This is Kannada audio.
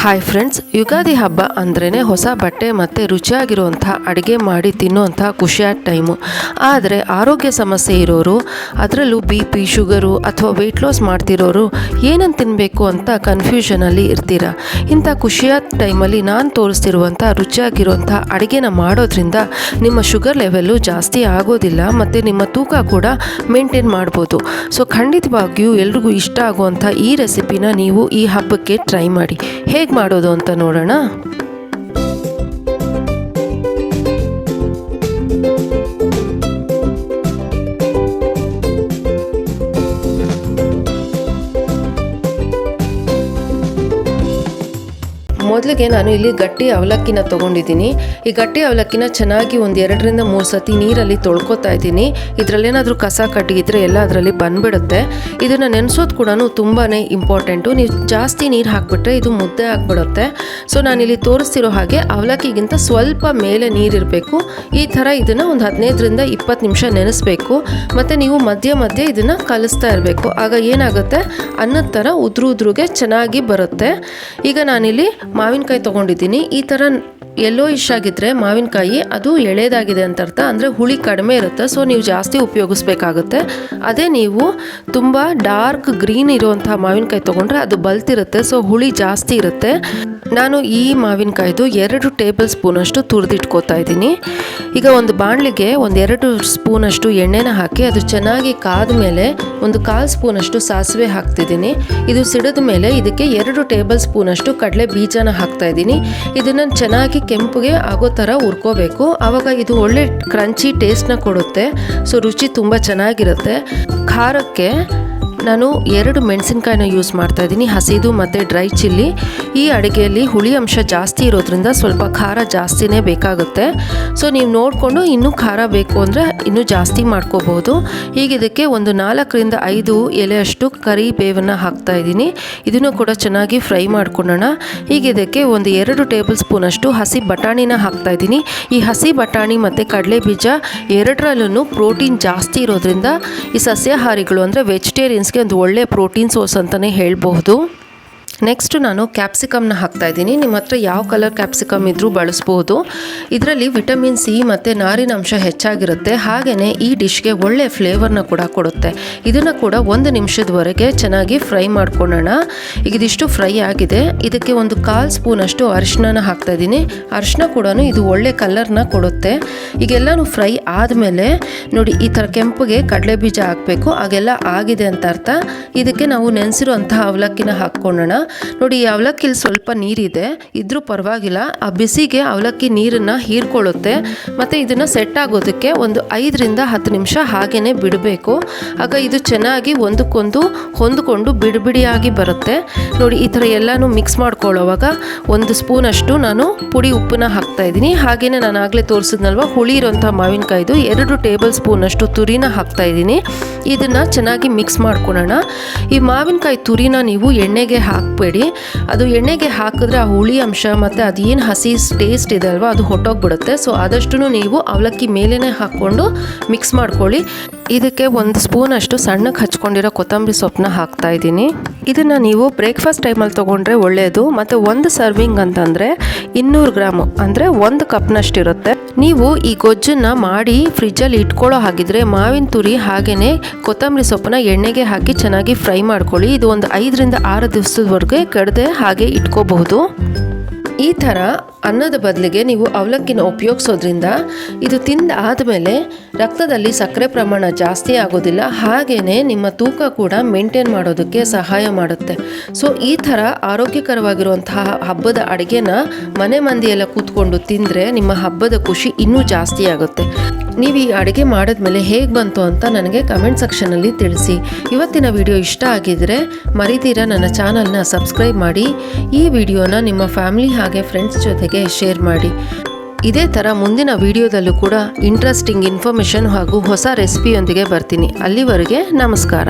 ಹಾಯ್ ಫ್ರೆಂಡ್ಸ್ ಯುಗಾದಿ ಹಬ್ಬ ಅಂದ್ರೇ ಹೊಸ ಬಟ್ಟೆ ಮತ್ತು ರುಚಿಯಾಗಿರುವಂಥ ಅಡುಗೆ ಮಾಡಿ ತಿನ್ನುವಂಥ ಖುಷಿಯಾದ ಟೈಮು ಆದರೆ ಆರೋಗ್ಯ ಸಮಸ್ಯೆ ಇರೋರು, ಅದರಲ್ಲೂ ಬಿ ಪಿ ಶುಗರು ಅಥವಾ ವೆಯ್ಟ್ ಲಾಸ್ ಮಾಡ್ತಿರೋರು ಏನನ್ನು ತಿನ್ನಬೇಕು ಅಂತ ಕನ್ಫ್ಯೂಷನಲ್ಲಿ ಇರ್ತೀರ. ಇಂಥ ಖುಷಿಯಾದ ಟೈಮಲ್ಲಿ ನಾನು ತೋರಿಸ್ತಿರುವಂಥ ರುಚಿಯಾಗಿರುವಂಥ ಅಡುಗೆನ ಮಾಡೋದ್ರಿಂದ ನಿಮ್ಮ ಶುಗರ್ ಲೆವೆಲ್ಲು ಜಾಸ್ತಿ ಆಗೋದಿಲ್ಲ ಮತ್ತು ನಿಮ್ಮ ತೂಕ ಕೂಡ ಮೇಂಟೈನ್ ಮಾಡ್ಬೋದು. ಸೊ ಖಂಡಿತವಾಗಿಯೂ ಎಲ್ರಿಗೂ ಇಷ್ಟ ಆಗುವಂಥ ಈ ರೆಸಿಪಿನ ನೀವು ಈ ಹಬ್ಬಕ್ಕೆ ಟ್ರೈ ಮಾಡಿ. ಹೇಗೆ? ಮಾಡೋದು ಅಂತ ನೋಡೋಣ? ಮೊದಲಿಗೆ ನಾನು ಇಲ್ಲಿ ಗಟ್ಟಿ ಅವಲಕ್ಕಿನ ತೊಗೊಂಡಿದ್ದೀನಿ. ಈ ಗಟ್ಟಿ ಅವಲಕ್ಕಿನ ಚೆನ್ನಾಗಿ ಒಂದು ಎರಡರಿಂದ ಮೂರು ಸತಿ ನೀರಲ್ಲಿ ತೊಳ್ಕೊತಾ ಇದ್ದೀನಿ. ಇದರಲ್ಲೇನಾದರೂ ಕಸ ಕಟ್ಟಿಗಿದ್ರೆ ಎಲ್ಲ ಅದರಲ್ಲಿ ಬಂದ್ಬಿಡುತ್ತೆ. ಇದನ್ನು ನೆನೆಸೋದು ಕೂಡ ತುಂಬಾ ಇಂಪಾರ್ಟೆಂಟು. ನೀವು ಜಾಸ್ತಿ ನೀರು ಹಾಕಿಬಿಟ್ರೆ ಇದು ಮುದ್ದೆ ಆಗಿಬಿಡುತ್ತೆ. ಸೊ ನಾನಿಲ್ಲಿ ತೋರಿಸ್ತಿರೋ ಹಾಗೆ ಅವಲಕ್ಕಿಗಿಂತ ಸ್ವಲ್ಪ ಮೇಲೆ ನೀರಿರಬೇಕು. ಈ ಥರ ಇದನ್ನು ಒಂದು ಹದಿನೈದರಿಂದ ಇಪ್ಪತ್ತು ನಿಮಿಷ ನೆನೆಸ್ಬೇಕು. ಮತ್ತು ನೀವು ಮಧ್ಯ ಮಧ್ಯೆ ಇದನ್ನು ಕಲಿಸ್ತಾ ಇರಬೇಕು. ಆಗ ಏನಾಗುತ್ತೆ? ಅನ್ನದ ಥರ ಉದ್ರು ಉದ್ರುಗೆ ಚೆನ್ನಾಗಿ ಬರುತ್ತೆ. ಈಗ ನಾನಿಲ್ಲಿ ಮಾವಿನಕಾಯಿ ತೊಗೊಂಡಿದ್ದೀನಿ. ಈ ಥರ ಎಲ್ಲೋ ಇಶ್ ಆಗಿದ್ರೆ ಮಾವಿನಕಾಯಿ ಅದು ಎಳೆದಾಗಿದೆ ಅಂತ ಅರ್ಥ. ಅಂದರೆ ಹುಳಿ ಕಡಿಮೆ ಇರುತ್ತೆ ಸೊ ನೀವು ಜಾಸ್ತಿ ಉಪಯೋಗಿಸ್ಬೇಕಾಗುತ್ತೆ. ಅದೇ ನೀವು ತುಂಬ ಡಾರ್ಕ್ ಗ್ರೀನ್ ಇರುವಂತಹ ಮಾವಿನಕಾಯಿ ತೊಗೊಂಡ್ರೆ ಅದು ಬಲ್ತಿರುತ್ತೆ ಸೊ ಹುಳಿ ಜಾಸ್ತಿ ಇರುತ್ತೆ. ನಾನು ಈ ಮಾವಿನಕಾಯ್ದು ಎರಡು ಟೇಬಲ್ ಸ್ಪೂನಷ್ಟು ತುರಿದಿಟ್ಕೋತಾ ಇದ್ದೀನಿ. ಈಗ ಒಂದು ಬಾಣಲಿಗೆ ಒಂದು ಎರಡು ಸ್ಪೂನಷ್ಟು ಎಣ್ಣೆನ ಹಾಕಿ ಅದು ಚೆನ್ನಾಗಿ ಕಾದ ಮೇಲೆ ಒಂದು ಕಾಲು ಸ್ಪೂನಷ್ಟು ಸಾಸಿವೆ ಹಾಕ್ತಿದ್ದೀನಿ. ಇದು ಸಿಡಿದ ಮೇಲೆ ಇದಕ್ಕೆ ಎರಡು ಟೇಬಲ್ ಸ್ಪೂನಷ್ಟು ಕಡಲೆ ಬೀಜನ ಹಾಕ್ತಾ ಇದ್ದೀನಿ. ಇದನ್ನು ಚೆನ್ನಾಗಿ ಕೆಂಪುಗೆ ಆಗೋ ಥರ ಹುರ್ಕೋಬೇಕು. ಆವಾಗ ಇದು ಒಳ್ಳೆ ಕ್ರಂಚಿ ಟೇಸ್ಟ್ನ ಕೊಡುತ್ತೆ. ಸೊ ರುಚಿ ತುಂಬ ಚೆನ್ನಾಗಿರುತ್ತೆ. ಖಾರಕ್ಕೆ ನಾನು ಎರಡು ಮೆಣಸಿನ್ಕಾಯಿನ ಯೂಸ್ ಮಾಡ್ತಾ ಇದ್ದೀನಿ, ಹಸಿದು ಮತ್ತು ಡ್ರೈ ಚಿಲ್ಲಿ ಈ ಅಡುಗೆಯಲ್ಲಿ ಹುಳಿ ಅಂಶ ಜಾಸ್ತಿ ಇರೋದ್ರಿಂದ ಸ್ವಲ್ಪ ಖಾರ ಜಾಸ್ತಿನೇ ಬೇಕಾಗುತ್ತೆ. ಸೊ ನೀವು ನೋಡಿಕೊಂಡು ಇನ್ನೂ ಖಾರ ಬೇಕು ಅಂದರೆ ಇನ್ನೂ ಜಾಸ್ತಿ ಮಾಡ್ಕೋಬಹುದು. ಈಗ ಇದಕ್ಕೆ ಒಂದು ನಾಲ್ಕರಿಂದ ಐದು ಎಲೆಯಷ್ಟು ಕರಿಬೇವನ್ನು ಹಾಕ್ತಾ ಇದ್ದೀನಿ. ಇದನ್ನು ಕೂಡ ಚೆನ್ನಾಗಿ ಫ್ರೈ ಮಾಡ್ಕೊಳ್ಳೋಣ. ಈಗ ಇದಕ್ಕೆ ಒಂದು ಎರಡು ಟೇಬಲ್ ಸ್ಪೂನಷ್ಟು ಹಸಿ ಬಟಾಣಿನ ಹಾಕ್ತಾ ಇದ್ದೀನಿ. ಈ ಹಸಿ ಬಟಾಣಿ ಮತ್ತು ಕಡಲೆ ಬೀಜ ಎರಡರಲ್ಲೂ ಪ್ರೋಟೀನ್ ಜಾಸ್ತಿ ಇರೋದ್ರಿಂದ ಈ ಸಸ್ಯಾಹಾರಿಗಳು ಅಂದರೆ ವೆಜಿಟೇರಿಯನ್ಸ್ಗೆ ಒಂದು ಒಳ್ಳೆಯ ಪ್ರೋಟೀನ್ ಸೋರ್ಸ್ ಅಂತಲೇ ಹೇಳ್ಬಹುದು. ನೆಕ್ಸ್ಟ್ ನಾನು ಕ್ಯಾಪ್ಸಿಕಮ್ನ ಹಾಕ್ತಾ ಇದ್ದೀನಿ. ನಿಮ್ಮ ಹತ್ರ ಯಾವ ಕಲರ್ ಕ್ಯಾಪ್ಸಿಕಮ್ ಇದ್ರೂ ಬಳಸ್ಬೋದು. ಇದರಲ್ಲಿ ವಿಟಮಿನ್ ಸಿ ಮತ್ತು ನಾರಿನಂಶ ಹೆಚ್ಚಾಗಿರುತ್ತೆ. ಹಾಗೆಯೇ ಈ ಡಿಶ್ಗೆ ಒಳ್ಳೆ ಫ್ಲೇವರ್ನ ಕೂಡ ಕೊಡುತ್ತೆ. ಇದನ್ನು ಕೂಡ ಒಂದು ನಿಮಿಷದವರೆಗೆ ಚೆನ್ನಾಗಿ ಫ್ರೈ ಮಾಡ್ಕೊಳ್ಳೋಣ. ಈಗ ಇದಿಷ್ಟು ಫ್ರೈ ಆಗಿದೆ. ಇದಕ್ಕೆ ಒಂದು ಕಾಲು ಸ್ಪೂನಷ್ಟು ಅರಿಶಿನ ಹಾಕ್ತಾ ಇದ್ದೀನಿ. ಅರಿಶಿನ ಕೂಡ ಇದು ಒಳ್ಳೆ ಕಲರ್ನ ಕೊಡುತ್ತೆ. ಈಗೆಲ್ಲನೂ ಫ್ರೈ ಆದಮೇಲೆ ನೋಡಿ, ಈ ಥರ ಕೆಂಪುಗೆ ಕಡಲೆ ಬೀಜ ಹಾಕಬೇಕು. ಹಾಗೆಲ್ಲ ಆಗಿದೆ ಅಂತ ಅರ್ಥ. ಇದಕ್ಕೆ ನಾವು ನೆನೆಸಿರುವಂತಹ ಅವಲಕ್ಕಿನ ಹಾಕ್ಕೊಳ್ಳೋಣ. ನೋಡಿ ಅವಲಕ್ಕಿಲಿ ಸ್ವಲ್ಪ ನೀರಿದೆ. ಇದ್ರೂ ಪರವಾಗಿಲ್ಲ. ಆ ಬಿಸಿಗೆ ಅವಲಕ್ಕಿ ನೀರನ್ನು ಹೀರ್ಕೊಳ್ಳುತ್ತೆ. ಮತ್ತು ಇದನ್ನು ಸೆಟ್ ಆಗೋದಕ್ಕೆ ಒಂದು ಐದರಿಂದ ಹತ್ತು ನಿಮಿಷ ಹಾಗೇ ಬಿಡಬೇಕು. ಆಗ ಇದು ಚೆನ್ನಾಗಿ ಒಂದಕ್ಕೊಂದು ಹೊಂದ್ಕೊಂಡು ಬಿಡಿಬಿಡಿಯಾಗಿ ಬರುತ್ತೆ. ನೋಡಿ, ಈ ಥರ ಎಲ್ಲನೂ ಮಿಕ್ಸ್ ಮಾಡ್ಕೊಳ್ಳೋವಾಗ ಒಂದು ಸ್ಪೂನಷ್ಟು ನಾನು ಪುಡಿ ಉಪ್ಪನ್ನ ಹಾಕ್ತಾ ಇದ್ದೀನಿ. ಹಾಗೆಯೇ ನಾನು ಆಗಲೇ ತೋರಿಸಿದ್ನಲ್ವ, ಹುಳಿ ಇರೋಂಥ ಮಾವಿನಕಾಯ್ದು ಎರಡು ಟೇಬಲ್ ಸ್ಪೂನಷ್ಟು ತುರಿನ ಹಾಕ್ತಾ ಇದ್ದೀನಿ. ಇದನ್ನು ಚೆನ್ನಾಗಿ ಮಿಕ್ಸ್ ಮಾಡ್ಕೊಳ್ಳೋಣ ಈ ಮಾವಿನಕಾಯಿ ತುರಿನ ನೀವು ಎಣ್ಣೆಗೆ ಹಾಕಬೇಡಿ ಅದು ಎಣ್ಣೆಗೆ ಹಾಕಿದ್ರೆ ಆ ಹುಳಿ ಅಂಶ ಮತ್ತು ಅದೇನು ಹಸಿ ಟೇಸ್ಟ್ ಇದೆ ಅಲ್ವಾ, ಅದು ಹೊಟ್ಟೋಗ್ಬಿಡುತ್ತೆ. ಸೊ ಆದಷ್ಟು ನೀವು ಅವಲಕ್ಕಿ ಮೇಲೇ ಹಾಕ್ಕೊಂಡು ಮಿಕ್ಸ್ ಮಾಡ್ಕೊಳ್ಳಿ. ಇದಕ್ಕೆ ಒಂದು ಸ್ಪೂನಷ್ಟು ಸಣ್ಣಕ್ಕೆ ಹಚ್ಕೊಂಡಿರೋ ಕೊತ್ತಂಬರಿ ಸೊಪ್ಪನ್ನ ಹಾಕ್ತಾ ಇದ್ದೀನಿ. ಇದನ್ನು ನೀವು ಬ್ರೇಕ್ಫಾಸ್ಟ್ ಟೈಮಲ್ಲಿ ತೊಗೊಂಡ್ರೆ ಒಳ್ಳೆಯದು ಮತ್ತು ಒಂದು ಸರ್ವಿಂಗ್ ಅಂತಂದರೆ ಇನ್ನೂರು ಗ್ರಾಮು, ಅಂದರೆ ಒಂದು ಕಪ್ನಷ್ಟಿರುತ್ತೆ ನೀವು ಈ ಗೊಜ್ಜನ್ನು ಮಾಡಿ ಫ್ರಿಜ್ಜಲ್ಲಿ ಇಟ್ಕೊಳ್ಳೋ ಹಾಗಿದ್ರೆ ಮಾವಿನ ತುರಿ ಹಾಗೆಯೇ ಕೊತ್ತಂಬರಿ ಸೊಪ್ಪನ್ನ ಎಣ್ಣೆಗೆ ಹಾಕಿ ಚೆನ್ನಾಗಿ ಫ್ರೈ ಮಾಡ್ಕೊಳ್ಳಿ. ಇದು ಒಂದು ಐದರಿಂದ ಆರು ದಿವಸದವರೆಗೆ ಕಡ್ದೆ ಹಾಗೆ ಇಟ್ಕೋಬಹುದು. ಈ ಥರ ಅನ್ನದ ಬದಲಿಗೆ ನೀವು ಅವಲಕ್ಕಿನ ಉಪಯೋಗಿಸೋದ್ರಿಂದ ಇದು ತಿಂದ ಆದಮೇಲೆ ರಕ್ತದಲ್ಲಿ ಸಕ್ಕರೆ ಪ್ರಮಾಣ ಜಾಸ್ತಿ ಆಗೋದಿಲ್ಲ. ಹಾಗೆಯೇ ನಿಮ್ಮ ತೂಕ ಕೂಡ ಮೇಂಟೈನ್ ಮಾಡೋದಕ್ಕೆ ಸಹಾಯ ಮಾಡುತ್ತೆ. ಸೊ, ಈ ಥರ ಆರೋಗ್ಯಕರವಾಗಿರುವಂತಹ ಹಬ್ಬದ ಅಡುಗೆನ ಮನೆ ಮಂದಿಯೆಲ್ಲ ಕೂತ್ಕೊಂಡು ತಿಂದರೆ ನಿಮ್ಮ ಹಬ್ಬದ ಖುಷಿ ಇನ್ನೂ ಜಾಸ್ತಿ ಆಗುತ್ತೆ. ನೀವು ಈ ಅಡುಗೆ ಮಾಡಿದ್ಮೇಲೆ ಹೇಗೆ ಬಂತು ಅಂತ ನನಗೆ ಕಮೆಂಟ್ ಸೆಕ್ಷನಲ್ಲಿ ತಿಳಿಸಿ. ಇವತ್ತಿನ ವಿಡಿಯೋ ಇಷ್ಟ ಆಗಿದ್ರೆ ಮರಿತೀರಾ ನನ್ನ ಚಾನಲ್ನ ಸಬ್ಸ್ಕ್ರೈಬ್ ಮಾಡಿ. ಈ ವಿಡಿಯೋನ ನಿಮ್ಮ ಫ್ಯಾಮಿಲಿ ಹಾಗೆ ಫ್ರೆಂಡ್ಸ್ ಜೊತೆಗೆ ಶೇರ್ ಮಾಡಿ. ಇದೇ ಥರ ಮುಂದಿನ ವಿಡಿಯೋದಲ್ಲೂ ಕೂಡ ಇಂಟ್ರೆಸ್ಟಿಂಗ್ ಇನ್ಫಾರ್ಮೇಷನ್ ಹಾಗೂ ಹೊಸ ರೆಸಿಪಿಯೊಂದಿಗೆ ಬರ್ತೀನಿ. ಅಲ್ಲಿವರೆಗೆ ನಮಸ್ಕಾರ.